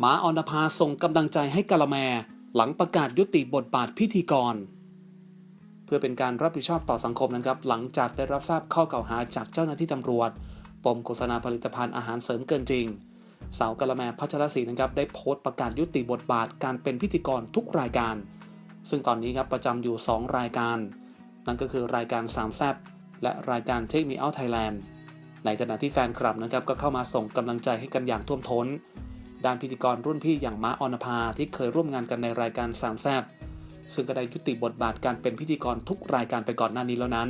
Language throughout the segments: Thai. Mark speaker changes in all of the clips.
Speaker 1: หมาออนภาส่งกำลังใจให้กะละแม หลังประกาศยุติบทบาทพิธีกร เพื่อเป็นการรับผิดชอบต่อสังคมนะครับ หลังจากได้รับทราบข้อกล่าวหาจากเจ้าหน้าที่ตำรวจ ปมโฆษณาผลิตภัณฑ์อาหารเสริมเกินจริง สาวกะละแมพัชรศรีนะครับได้โพสต์ประกาศยุติบทบาทการเป็นพิธีกรทุกรายการ ซึ่งตอนนี้ครับประจำอยู่ 2 รายการ นั่นก็คือรายการสามแซบและรายการเทคมีเอาไทยแลนด์ในขณะที่แฟนคลับนะครับก็เข้ามาส่งกำลังใจให้กันอย่างท่วมท้น ด้านพิธีกรรุ่นพี่อย่างม้าออนภาที่เคยร่วมงานกันในรายการสามแซบซึ่งก็ได้ยุติบทบาทการเป็นพิธีกรทุกรายการไปก่อนหน้านี้แล้วนั้น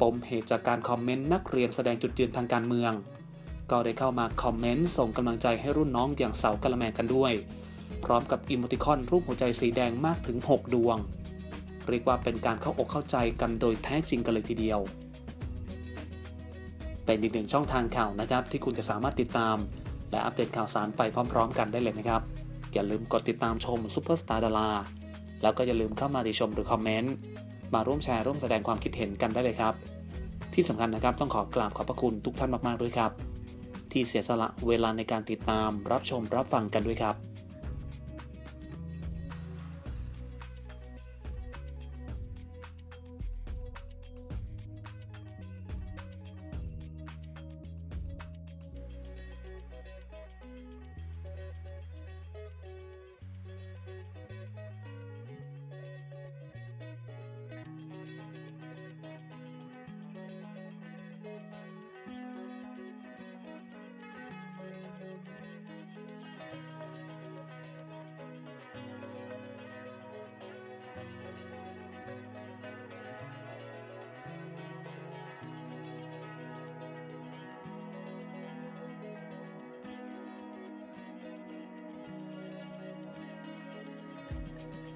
Speaker 1: ปมเหตุจากการคอมเมนต์นักเรียนแสดงจุดยืนทางการเมือง ก็ได้เข้ามาคอมเมนต์ส่งกำลังใจให้รุ่นน้องอย่างเสากะละแมกันด้วย พร้อมกับอิโมติคอนรูปหัวใจสีแดงมากถึง 6 ดวง เรียกว่าเป็นการเข้าอกเข้าใจกันโดยแท้จริงกันเลยทีเดียวเป็นอีกหนึ่งช่องทางข่าวนะครับที่คุณจะสามารถติดตาม และอัปเดตข่าวสารไปพร้อมๆ กันได้เลยนะครับ อย่าลืมกดติดตามชมซุปเปอร์สตาร์ดาราแล้วก็อย่าลืมเข้ามาติชมหรือคอมเมนต์มาร่วมแชร์ร่วมแสดงความคิดเห็นกันได้เลยครับ ที่สำคัญนะครับต้องขอกราบขอบพระคุณทุกท่านมากๆด้วยครับ ที่เสียสละเวลาในการติดตามรับชมรับฟังกันด้วยครับ「thank you